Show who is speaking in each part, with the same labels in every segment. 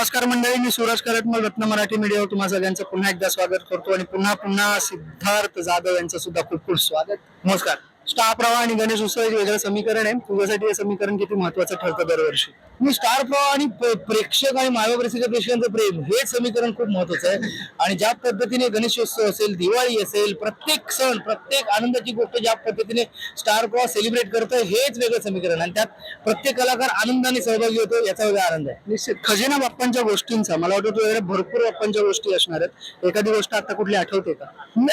Speaker 1: नमस्कार मंडळी मी सूरज करटमल रत्न मराठी मीडियावर तुम्हा सगळ्यांचं पुन्हा एकदा स्वागत करतो आणि पुन्हा पुन्हा सिद्धार्थ जाधव यांचं सुद्धा खूप खूप स्वागत. नमस्कार. स्टार प्रवाह आणि गणेश उत्सव एक वेगळं समीकरण आहे. तुझ्यासाठी हे समीकरण किती महत्वाचं ठरतं दरवर्षी? मी स्टार प्रवाह आणि प्रेक्षक आणि मायवाप्रसिद्ध प्रेक्षकांचं प्रेम हे समीकरण खूप महत्वाचं आहे. आणि ज्या पद्धतीने गणेशोत्सव असेल दिवाळी असेल प्रत्येक सण प्रत्येक आनंदाची गोष्ट ज्या पद्धतीने स्टार प्रवाह सेलिब्रेट करतोय हेच वेगळं समीकरण आणि त्यात प्रत्येक कलाकार आनंदाने सहभागी होतो याचा वेगळा आनंद आहे. निश्चित. खजिना बाप्पांच्या गोष्टींचा मला वाटतं तुझ्याकडे भरपूर बाप्पांच्या गोष्टी असणार आहेत. एखादी गोष्ट आता कुठली आठवते का?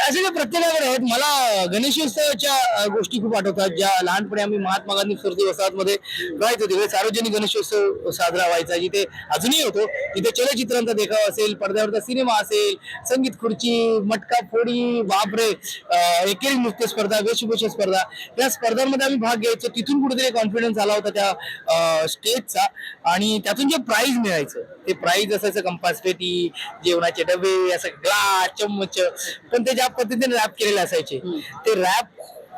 Speaker 1: असे जे प्रत्येकाकडे आहेत मला गणेशोत्सवाच्या अं, गोष्टी खूप आठवतात. ज्या लहानपणी आम्ही महात्मा गांधी स्मृती वसाहतमध्ये राहत होते. सार्वजनिक गणेशोत्सव साजरा व्हायचा. जिथे अजूनही होतो तिथे चलचित्रांचा देखाव असेल पडद्यावरचा सिनेमा असेल संगीत खुर्ची मटका फोडी बापरे एकेरी नृत्य स्पर्धा वेशभूषा स्पर्धा या स्पर्धांमध्ये आम्ही भाग घ्यायचो. तिथून कुठेतरी कॉन्फिडन्स आला होता त्या स्टेजचा आणि त्यातून जे प्राइज मिळायचं ते प्राइज असायचं कंपास पेटी जेवणाचे डबे असं ग्लास चम्मच. पण ते ज्या पद्धतीने रॅप केलेले असायचे ते रॅप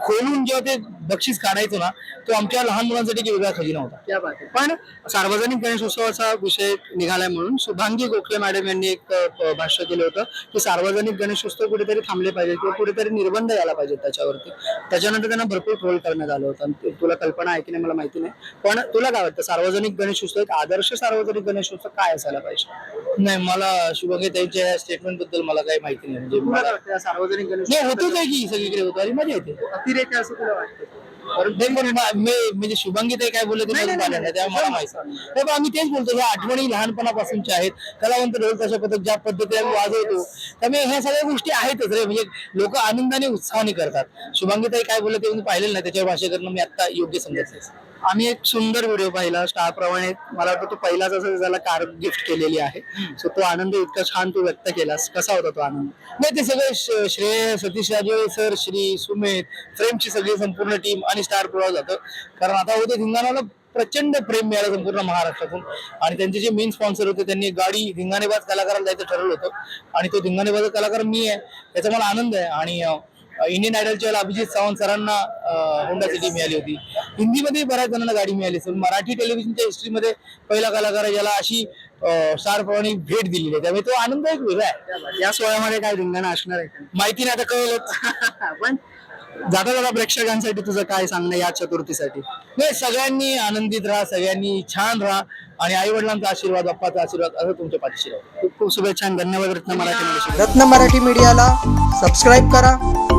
Speaker 1: koyulunca da बक्षीस काढायचो ना तो आमच्या लहान मुलांसाठी वेगळा खजिना होता. पण सार्वजनिक गणेशोत्सवाचा विषय निघालाय म्हणून शुभांगी गोखले मॅडम यांनी एक भाष्य केलं होतं की सार्वजनिक गणेशोत्सव कुठेतरी थांबले पाहिजे किंवा कुठेतरी निर्बंध यायला पाहिजेत त्याच्यावरती. त्याच्यानंतर त्यांना भरपूर ट्रोल करण्यात आलं होतं. तुला कल्पना आहे की नाही मला माहिती नाही. पण तुला काय वाटतं सार्वजनिक गणेशोत्सव एक आदर्श सार्वजनिक गणेशोत्सव काय असायला पाहिजे? नाही मला शुभांगी त्यांच्या स्टेटमेंटबद्दल मला काही माहिती नाही. म्हणजे सार्वजनिक गणेश नाही होतच आहे की सगळीकडे होतं. आणि मजा येते. अतिरेक असं तुला वाटतं? मा- म्हणजे शुभांगी ताई काय बोलले ते मला पाहिलं नाही त्यामुळे मला माहिती पण आम्ही तेच बोलतो ह्या आठवणी लहानपणापासूनच्या आहेत. कलावंत ढोल तशा पद्धत ज्या पद्धतीने आम्ही वाजवतो त्यामुळे ह्या सगळ्या गोष्टी आहेतच रे. म्हणजे लोक आनंदाने उत्साहाने करतात. शुभांगी ताई काय बोलले ते पाहिलेलं नाही त्याच्यावर भाषा करणं मी आता योग्य समजत आम्ही एक सुंदर व्हिडिओ पाहिला. स्टार प्रमाणे मला वाटतं तो पहिलाच असं त्याला कार गिफ्ट केलेली आहे. सो तो आनंद इतका छान तू व्यक्त केलास. कसा होता तो आनंद? नाही ते सगळे श- श्रेय सतीश राजे सर श्री सुमेत फ्रेमची सगळी संपूर्ण टीम आणि स्टार प्रवाह जातं. कारण आता होते धिंगाणाला प्रचंड प्रेम मिळालं संपूर्ण महाराष्ट्रातून. आणि त्यांचे जे मेन स्पॉन्सर होते त्यांनी गाडी धिंगाणेबाज कलाकाराला जायचं ठरवलं होतं. आणि तो धिंगाणेबाज कलाकार मी आहे. त्याचा मला आनंद आहे. आणि इंडियन आयडलच्या वेळेला अभिजित सावंत सरांना होंडा सिटी मिळाली होती. हिंदीमध्ये बऱ्याच जणांना गाडी मिळाली असेल. मराठी टेलिव्हिजनच्या हिस्ट्रीमध्ये पहिला कलाकार आहे ज्याला अशी स्टार प्रमाणे भेट दिलेली आहे. त्यामुळे तो आनंद एक वेगळा आहे. या सोहळ्यामध्ये काय धिंगाणा असणार आहे? माहिती नाही आता कळलं पण जाता जाता प्रेक्षकांसाठी तुझं काय सांगणं या चतुर्थीसाठी? नाही सगळ्यांनी आनंदित राहा सगळ्यांनी छान राहा आणि आई वडिलांचा आशीर्वाद बाप्पाचा आशीर्वाद असं तुमच्या पाठीशी राहा. खूप खूप शुभेच्छा आणि धन्यवाद रत्न मराठी
Speaker 2: रत्न मराठी मीडियाला सबस्क्राईब करा.